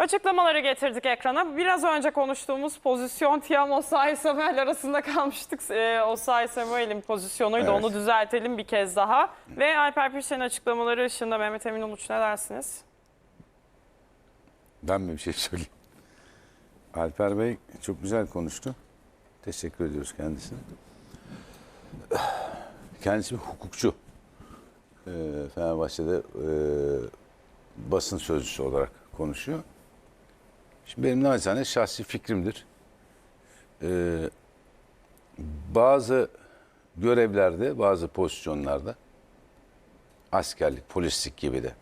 Açıklamaları getirdik ekrana. Biraz önce konuştuğumuz pozisyon Tiamo Osay Samuel arasında kalmıştık. Ee, Osay Samuel'in pozisyonuydu. Evet. Onu düzeltelim bir kez daha. Ve Alper Pişer'in açıklamaları ışığında Mehmet Emin Uluç ne dersiniz? Ben mi bir şey söyleyeyim? Alper Bey çok güzel konuştu. Teşekkür ediyoruz kendisine. Kendisi bir hukukçu. Ee, Fenerbahçe'de e, basın sözcüsü olarak konuşuyor. Şimdi benim naçizane şahsi fikrimdir. Ee, bazı görevlerde, bazı pozisyonlarda askerlik, polislik gibi de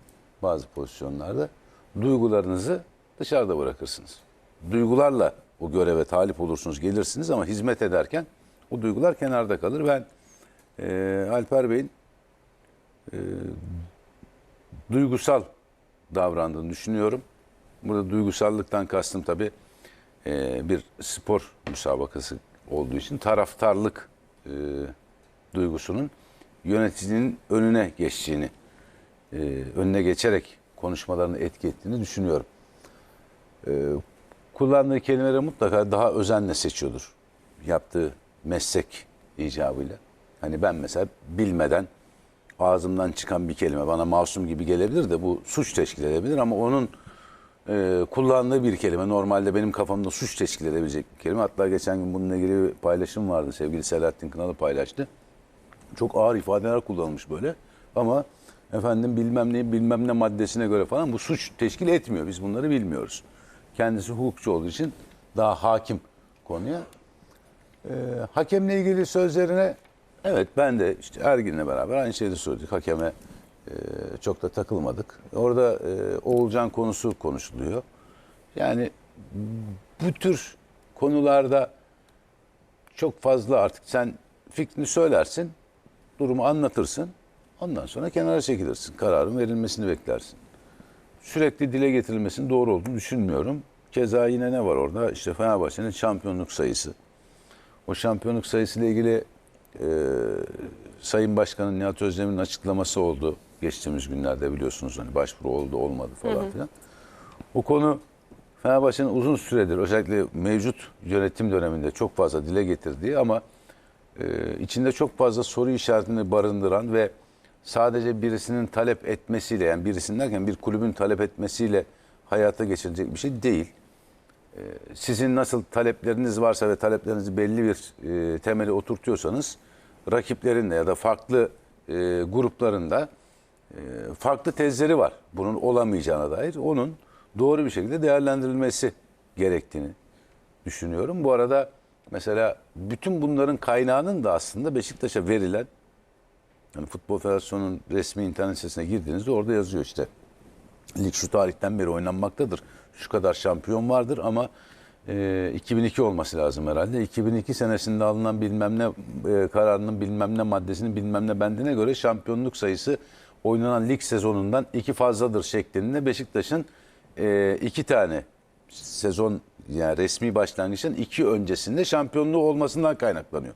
bazı pozisyonlarda duygularınızı dışarıda bırakırsınız. Duygularla o göreve talip olursunuz, gelirsiniz ama hizmet ederken o duygular kenarda kalır. Ben e, Alper Bey'in e, duygusal davrandığını düşünüyorum. Burada duygusallıktan kastım tabii e, bir spor müsabakası olduğu için taraftarlık e, duygusunun yöneticinin önüne geçtiğini, e, önüne geçerek konuşmalarını etki ettiğini düşünüyorum. E, kullandığı kelimeleri mutlaka daha özenle seçiyordur. Yaptığı meslek icabıyla. Hani ben mesela bilmeden ağzımdan çıkan bir kelime bana masum gibi gelebilir de bu suç teşkil edebilir ama onun e, kullandığı bir kelime normalde benim kafamda suç teşkil edebilecek bir kelime. Hatta geçen gün bununla ilgili bir paylaşım vardı. Sevgili Selahattin Kınalı paylaştı. Çok ağır ifadeler kullanılmış böyle. Ama efendim bilmem ne bilmem ne maddesine göre falan bu suç teşkil etmiyor. Biz bunları bilmiyoruz. Kendisi hukukçu olduğu için daha hakim konuya. Ee, hakemle ilgili sözlerine evet ben de işte Ergin'le beraber aynı şeyi söyledik. Hakeme e, çok da takılmadık. Orada e, Oğulcan konusu konuşuluyor. Yani bu tür konularda çok fazla artık sen fikrini söylersin, durumu anlatırsın. Ondan sonra kenara çekilirsin. Kararın verilmesini beklersin. Sürekli dile getirilmesinin doğru olduğunu düşünmüyorum. Keza yine ne var orada? İşte Fenerbahçe'nin şampiyonluk sayısı. O şampiyonluk sayısıyla ilgili e, Sayın Başkan'ın Nihat Özdemir'in açıklaması oldu. Geçtiğimiz günlerde biliyorsunuz hani başvuru oldu olmadı falan filan. O konu Fenerbahçe'nin uzun süredir özellikle mevcut yönetim döneminde çok fazla dile getirdiği ama e, içinde çok fazla soru işaretini barındıran ve sadece birisinin talep etmesiyle yani birisinin derken bir kulübün talep etmesiyle hayata geçirecek bir şey değil. E, sizin nasıl talepleriniz varsa ve taleplerinizi belli bir e, temeli oturtuyorsanız rakiplerin de ya da farklı e, gruplarında e, farklı tezleri var. Bunun olamayacağına dair. Onun doğru bir şekilde değerlendirilmesi gerektiğini düşünüyorum. Bu arada mesela bütün bunların kaynağının da aslında Beşiktaş'a verilen yani Futbol Federasyonu'nun resmi internet sitesine girdiğinizde orada yazıyor işte. Lig şu tarihten beri oynanmaktadır. Şu kadar şampiyon vardır ama e, 2002 olması lazım herhalde. 2002 senesinde alınan bilmem ne e, kararının bilmem ne maddesinin bilmem ne bendine göre şampiyonluk sayısı oynanan lig sezonundan iki fazladır şeklinde Beşiktaş'ın e, iki tane sezon yani resmi başlangıçtan iki öncesinde şampiyonluğu olmasından kaynaklanıyor.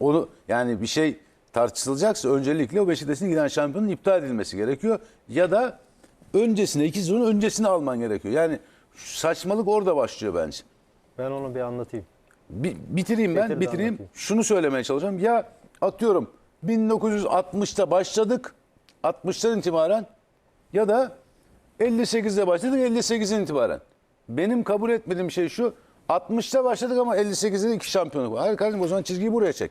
Onu yani bir şey tartışılacaksa öncelikle o Beşiktaş'ın giden şampiyonun iptal edilmesi gerekiyor ya da öncesine iki sezon öncesine alman gerekiyor. Yani saçmalık orada başlıyor bence. Ben onu bir anlatayım. Bi- bitireyim ben, de bitireyim. anlatayım. Şunu söylemeye çalışacağım. Ya atıyorum 1960'ta başladık, 60'tan itibaren ya da 58'de başladık, 58'den itibaren. Benim kabul etmediğim şey şu, 60'ta başladık ama 58'de iki şampiyonluk var. Hayır kardeşim o zaman çizgiyi buraya çek.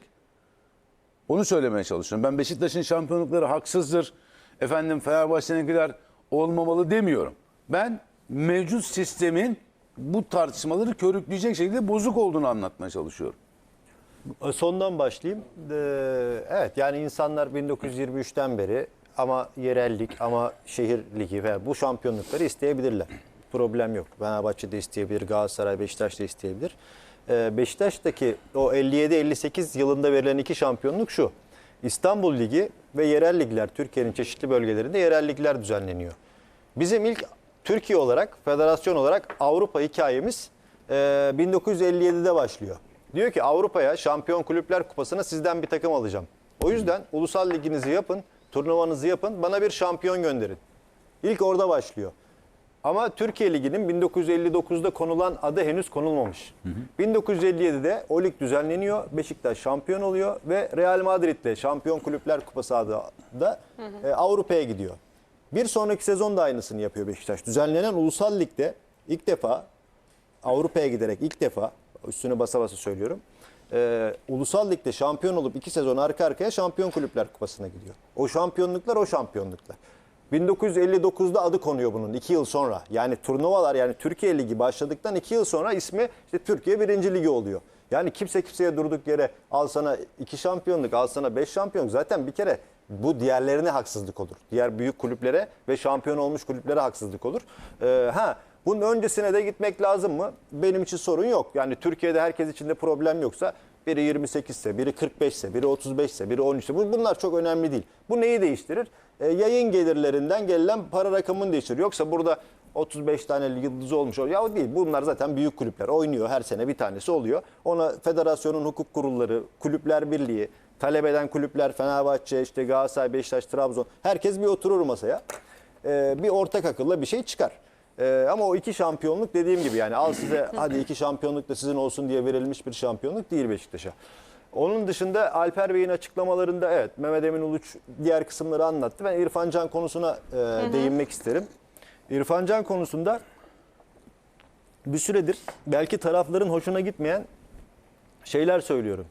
Onu söylemeye çalışıyorum. Ben Beşiktaş'ın şampiyonlukları haksızdır. Efendim Fenerbahçe'ninkiler olmamalı demiyorum. Ben mevcut sistemin bu tartışmaları körükleyecek şekilde bozuk olduğunu anlatmaya çalışıyorum. Sondan başlayayım. Ee, evet yani insanlar 1923'ten beri ama yerellik ama şehir ligi ve bu şampiyonlukları isteyebilirler. Problem yok. Fenerbahçe de isteyebilir, Galatasaray, Beşiktaş da isteyebilir. Ee, Beşiktaş'taki o 57-58 yılında verilen iki şampiyonluk şu. İstanbul Ligi ve yerel ligler, Türkiye'nin çeşitli bölgelerinde yerel ligler düzenleniyor. Bizim ilk Türkiye olarak, federasyon olarak Avrupa hikayemiz e, 1957'de başlıyor. Diyor ki Avrupa'ya Şampiyon Kulüpler Kupası'na sizden bir takım alacağım. O yüzden ulusal liginizi yapın, turnuvanızı yapın, bana bir şampiyon gönderin. İlk orada başlıyor. Ama Türkiye Ligi'nin 1959'da konulan adı henüz konulmamış. 1957'de o lig düzenleniyor. Beşiktaş şampiyon oluyor ve Real Madrid'de Şampiyon Kulüpler Kupası adında e, Avrupa'ya gidiyor. Bir sonraki sezon da aynısını yapıyor Beşiktaş. Düzenlenen Ulusal Lig'de ilk defa Avrupa'ya giderek ilk defa üstüne basa basa söylüyorum. E, Ulusal Lig'de şampiyon olup iki sezon arka arkaya Şampiyon Kulüpler Kupası'na gidiyor. O şampiyonluklar o şampiyonluklar. 1959'da adı konuyor bunun iki yıl sonra. Yani turnuvalar yani Türkiye Ligi başladıktan iki yıl sonra ismi işte Türkiye Birinci Ligi oluyor. Yani kimse kimseye durduk yere al sana iki şampiyonluk, al sana beş şampiyonluk. Zaten bir kere bu diğerlerine haksızlık olur. Diğer büyük kulüplere ve şampiyon olmuş kulüplere haksızlık olur. Ee, ha bunun öncesine de gitmek lazım mı? Benim için sorun yok. Yani Türkiye'de herkes için de problem yoksa biri 28 ise, biri 45 ise, biri 35 ise, biri 13 ise bu- bunlar çok önemli değil. Bu neyi değiştirir? Ee, yayın gelirlerinden gelen para rakamını değiştirir. Yoksa burada 35 tane yıldız olmuş. Ya o değil. Bunlar zaten büyük kulüpler. Oynuyor her sene bir tanesi oluyor. Ona federasyonun hukuk kurulları, kulüpler birliği, talep eden kulüpler Fenerbahçe, işte Galatasaray, Beşiktaş, Trabzon herkes bir oturur masaya. Ee, bir ortak akılla bir şey çıkar. Ee, ama o iki şampiyonluk dediğim gibi yani al size hadi iki şampiyonluk da sizin olsun diye verilmiş bir şampiyonluk değil Beşiktaş'a. Onun dışında Alper Bey'in açıklamalarında evet Mehmet Emin Uluç diğer kısımları anlattı. Ben İrfan Can konusuna e, değinmek isterim. İrfan Can konusunda bir süredir belki tarafların hoşuna gitmeyen şeyler söylüyorum.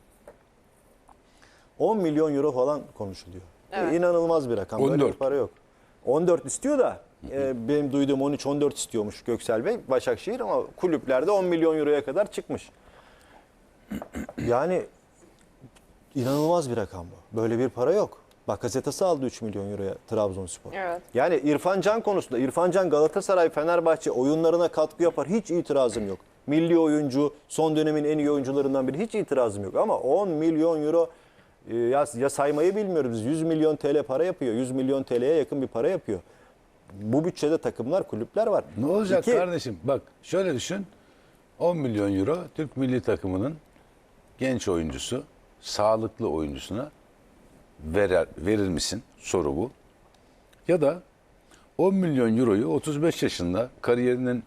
10 milyon euro falan konuşuluyor. Evet. İnanılmaz bir rakam. Böyle 14. bir para yok. 14 istiyor da e, benim duyduğum 13-14 istiyormuş Göksel Bey Başakşehir ama kulüplerde 10 milyon euroya kadar çıkmış. Yani inanılmaz bir rakam bu. Böyle bir para yok. Bakasetas'ı aldı 3 milyon euroya Trabzonspor. Evet. Yani İrfan Can konusunda İrfan Can Galatasaray Fenerbahçe oyunlarına katkı yapar hiç itirazım yok. Milli oyuncu son dönemin en iyi oyuncularından biri hiç itirazım yok ama 10 milyon euro ya, ya saymayı bilmiyoruz. 100 milyon TL para yapıyor. 100 milyon TL'ye yakın bir para yapıyor. Bu bütçede takımlar, kulüpler var. Ne olacak İki- kardeşim? Bak şöyle düşün. 10 milyon euro Türk milli takımının genç oyuncusu, sağlıklı oyuncusuna verer, verir misin? Soru bu. Ya da 10 milyon euroyu 35 yaşında kariyerinin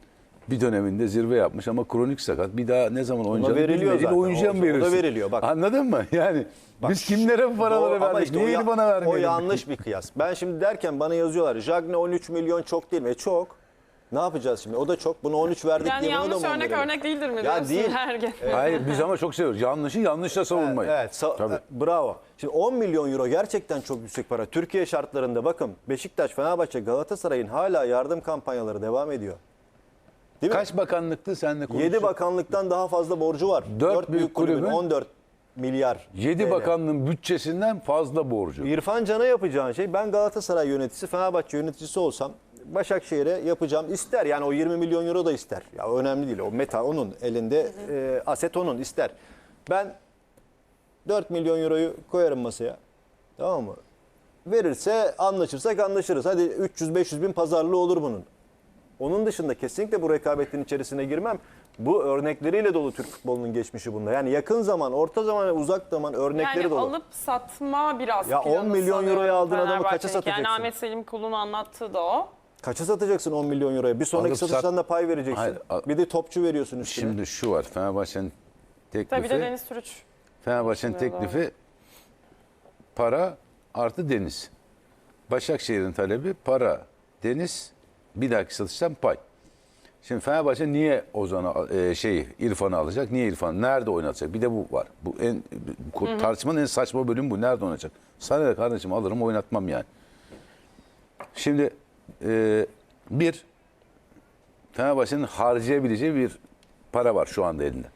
bir döneminde zirve yapmış ama kronik sakat. Bir daha ne zaman oynayacağını veriliyor bilmediğin zaten. oyuncuya mı O- o da verirsin? veriliyor, bak. Anladın mı? Yani biz kimlere bu paraları ama verdik? işte o Niye ya- bana vermeyelim? O yanlış bir kıyas. Ben şimdi derken bana yazıyorlar. Jagne 13 milyon çok değil mi? E çok. Ne yapacağız şimdi? O da çok. Buna 13 verdik Yani diye buna da yanlış mı on örnek verelim? örnek değildir mi Ya diyorsun değil. her gün? Hayır biz ama çok seviyoruz. Yanlışı yanlışla savunmayı. Evet, sa- Tabii. e, bravo. Şimdi 10 milyon euro gerçekten çok yüksek para. Türkiye şartlarında bakın Beşiktaş, Fenerbahçe, Galatasaray'ın hala yardım kampanyaları devam ediyor. Değil mi? Kaç bakanlıktı senle konuştuk? 7 bakanlıktan daha fazla borcu var. Dört 4 büyük kulübün kulübün 14 milyar. 7 TL. bakanlığın bütçesinden fazla borcu. İrfan Can'a yapacağın şey ben Galatasaray yöneticisi, Fenerbahçe yöneticisi olsam Başakşehir'e yapacağım ister. Yani o 20 milyon euro da ister. Ya önemli değil. O meta onun elinde, e, aset onun ister. Ben 4 milyon euroyu koyarım masaya. Tamam mı? Verirse anlaşırsak anlaşırız. Hadi 300-500 bin pazarlığı olur bunun. Onun dışında kesinlikle bu rekabetin içerisine girmem. Bu örnekleriyle dolu Türk futbolunun geçmişi bunda. Yani yakın zaman, orta zaman ve uzak zaman örnekleri Yani dolu. alıp satma biraz Ya 10 planı milyon euroya aldığın adamı kaça satacaksın? Yani Ahmet Selim Kul'un anlattığı da o. Kaça satacaksın 10 milyon euroya? Bir sonraki Alıp sat- satıştan da pay vereceksin. Hayır, al- bir de topçu veriyorsun üstüne. Şimdi şu var Fenerbahçe'nin teklifi. Tabii de Deniz Türüç. Fenerbahçe'nin teklifi para artı deniz. Başakşehir'in talebi para, deniz, bir dahaki satıştan pay. Şimdi Fenerbahçe niye Ozan'ı e, şey İrfan'ı alacak? Niye İrfan? Nerede oynatacak? Bir de bu var. Bu en bu tartışmanın en saçma bölümü bu. Nerede oynatacak? Sana ne kardeşim alırım oynatmam yani. Şimdi e, bir Fenerbahçe'nin harcayabileceği bir para var şu anda elinde.